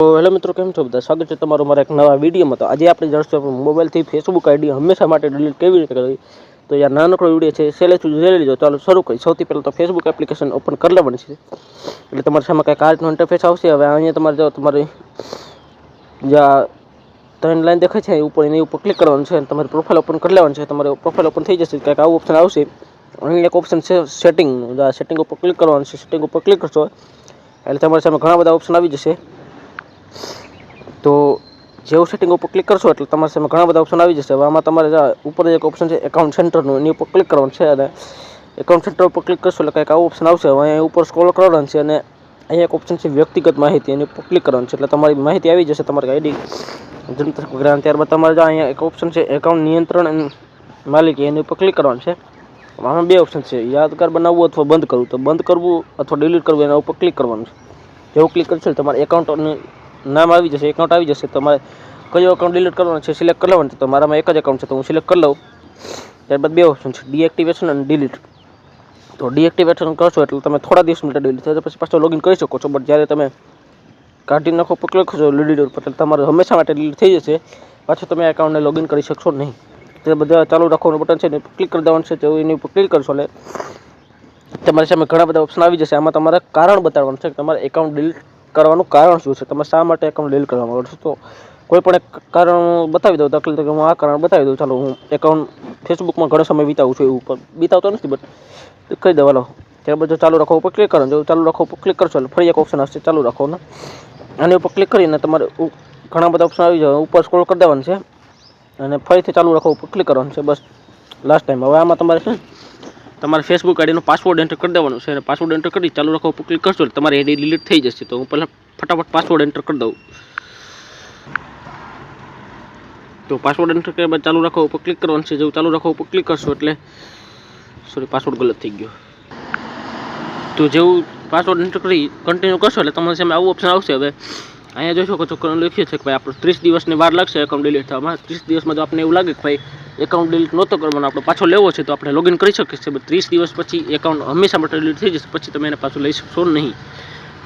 Hello મિત્રો, કેમ છો બધા? સ્વાગત છે તમારું મારા એક નવા વિડીયોમાં. તો આજે આપણે જાણશું મોબાઈલથી ફેસબુક આઈડી હંમેશા માટે ડિલીટ કેવી રીતે કરવી. તો યાર, નાનકડો વીડિયો છે સેલે જોઈ લીધો ચાલો, શરૂ કરી સૌથી પહેલાં તો ફેસબુક એપ્લિકેશન ઓપન કરી લેવાની છે એટલે તમારી સામે કંઈક આ રીતનો ઇન્ટરફેસ આવશે. હવે અહીંયા તમારે જો તમારી જ્યાં ત્રણ લાઈન દેખાય છે ઉપર એની ઉપર ક્લિક કરવાનું છે અને તમારી પ્રોફાઇલ ઓપન કરી લેવાનું છે તમારે પ્રોફાઇલ ઓપન થઈ જશે. કંઈક આવું ઓપ્શન આવશે. અહીં એક ઓપ્શન છે સેટિંગનું સેટિંગ ઉપર ક્લિક કરવાનું છે. સેટિંગ ઉપર ક્લિક કરશો એટલે તમારી સામે ઘણા બધા ઓપ્શન આવી જશે. તો જેવું સેટિંગ ઉપર ક્લિક કરશો એટલે તમારી સામે ઘણા બધા ઓપ્શન આવી જશે. હવે આમાં તમારે ઉપર એક ઓપ્શન છે એકાઉન્ટ સેન્ટરનું એની ઉપર ક્લિક કરવાનું છે. અને એકાઉન્ટ સેન્ટર ઉપર ક્લિક કરશો એટલે કંઈક આવું ઓપ્શન આવશે. હવે અહીંયા ઉપર સ્ક્રોલ કરવાનું છે અને અહીંયા એક ઓપ્શન છે વ્યક્તિગત માહિતી, એની ઉપર ક્લિક કરવાનું છે. એટલે તમારી માહિતી આવી જશે, તમારી આઈડી જનતા ગ્રાહક ત્યારબાદ તમારે અહીંયા એક ઓપ્શન છે એકાઉન્ટ નિયંત્રણ માલિકી, એની ઉપર ક્લિક કરવાનું છે. આમાં બે ઓપ્શન છે, યાદગાર બનાવવું અથવા બંધ કરવું. તો બંધ કરવું અથવા ડિલીટ કરવું, એના ઉપર ક્લિક કરવાનું છે. જેવું ક્લિક કરશો તમારે એકાઉન્ટનું નામ આવી જશે એકાઉન્ટ આવી જશે તમારે કયો એકાઉન્ટ ડિલીટ કરવાનું છે સિલેક્ટ કરી લેવાનું છે, તો મારામાં એક જ એકાઉન્ટ છે, તો હું સિલેક્ટ કરી લઉં. ત્યારબાદ બે ઓપ્શન છે ડીએક્ટિવેશન અને ડિલીટ તો ડીએક્ટિવેશન કરશો એટલે તમે થોડા દિવસ માટે ડિલીટ થશે પછી પાછો લોગિન કરી શકો છો બટ જ્યારે તમે કાઢી નાખો ક્લિક કરશો ડિલીટ ઉપર એટલે તમારે હંમેશા માટે ડિલીટ થઈ જશે. પાછું તમે એકાઉન્ટને લોગિન કરી શકશો નહીં. તે બધા ચાલુ રાખવાનું બટન છે ને ક્લિક કરી દેવાનું છે, તો એની ઉપર ક્લિક કરશો એટલે તમારી સામે ઘણા બધા ઓપ્શન આવી જશે. આમાં તમારે કારણ બતાવવાનું છે કે તમારે એકાઉન્ટ ડિલીટ કરવાનું કારણ શું છે? તમે શા માટે એકાઉન્ટ ડીલ કરવા માંગો છો? તો કોઈ પણ એક કારણ બતાવી દઉં, દાખલા તરીકે હું આ કારણ બતાવી દઉં. ચાલો, હું એકાઉન્ટ ફેસબુકમાં ઘણો સમય વિતાવું છું એવું, પણ વિતાવતો નથી બટ કહી દઉં. લો ત્યારબાદ જો ચાલુ રાખો, ઉપર ક્લિક કરો. જો ચાલુ રાખો, ઉપર ક્લિક કરશો, એટલે ફરી એક ઓપ્શન આવશે, ચાલુ રાખો ને. આની ઉપર ક્લિક કરીને તમારે ઘણા બધા ઓપ્શન આવી જાય. ઉપર સ્ક્રોલ કરી દેવાનું છે, અને ફરીથી ચાલુ રાખો, ઉપર ક્લિક કરવાનું છે, બસ. લાસ્ટ ટાઈમ હવે આમાં તમારે છે તમારે ફેસબુક આઈડીનો પાસવર્ડ એન્ટર કરી દેવાનો છે અને પાસવર્ડ એન્ટર કરી ચાલુ રાખો ઉપર ક્લિક કરશો એટલે તમારી આઈડી ડિલીટ થઈ જશે. તો હું પહેલાં ફટાફટ પાસવર્ડ એન્ટર કરી દઉં. તો પાસવર્ડ એન્ટર કર્યા બાદ ચાલુ રાખો ઉપર ક્લિક કરવાનું છે. જેવું ચાલુ રાખો ઉપર ક્લિક કરશો એટલે સોરી પાસવર્ડ ગલત થઈ ગયો. તો જેવું પાસવર્ડ એન્ટર કરી કન્ટિન્યુ કરશો એટલે તમારી સામે આવું ઓપ્શન આવશે. હવે અહીંયા જોઈ શકો છો કે લખ્યું છે કે ભાઈ આપણે ત્રીસ દિવસની વાર લાગશે એકાઉન્ટ ડિલીટ થવામાં. ત્રીસ દિવસમાં જો આપણે એવું લાગે કે ભાઈ એકાઉન્ટ ડિલીટ નહોતો કરવાનો, આપણે પાછો લેવો છે, તો આપણે લોગિન કરી શકીએ છીએ. ત્રીસ દિવસ પછી એકાઉન્ટ હંમેશા માટે ડિલીટ થઈ જશે, પછી તમે એને પાછું લઈ શકશો નહીં.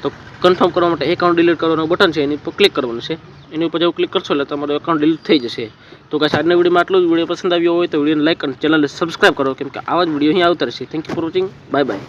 તો કન્ફર્મ કરવા માટે એકાઉન્ટ ડિલીટ કરવાનું બટન છે, એની ઉપર ક્લિક કરવાનું છે. એની ઉપર જેવું ક્લિક કરશો એટલે તમારું એકાઉન્ટ ડિલીટ થઈ જશે. તો કાંઈ આજના વિડીયોમાં આટલું જ. વીડિયો પસંદ આવ્યો હોય તો વિડીયોને લાઇક અને ચેનલને સબસ્ક્રાઈબ કરો, કેમ કે આવા જ વીડિયો અહીં આવતા રહેશે. Thank you for watching bye bye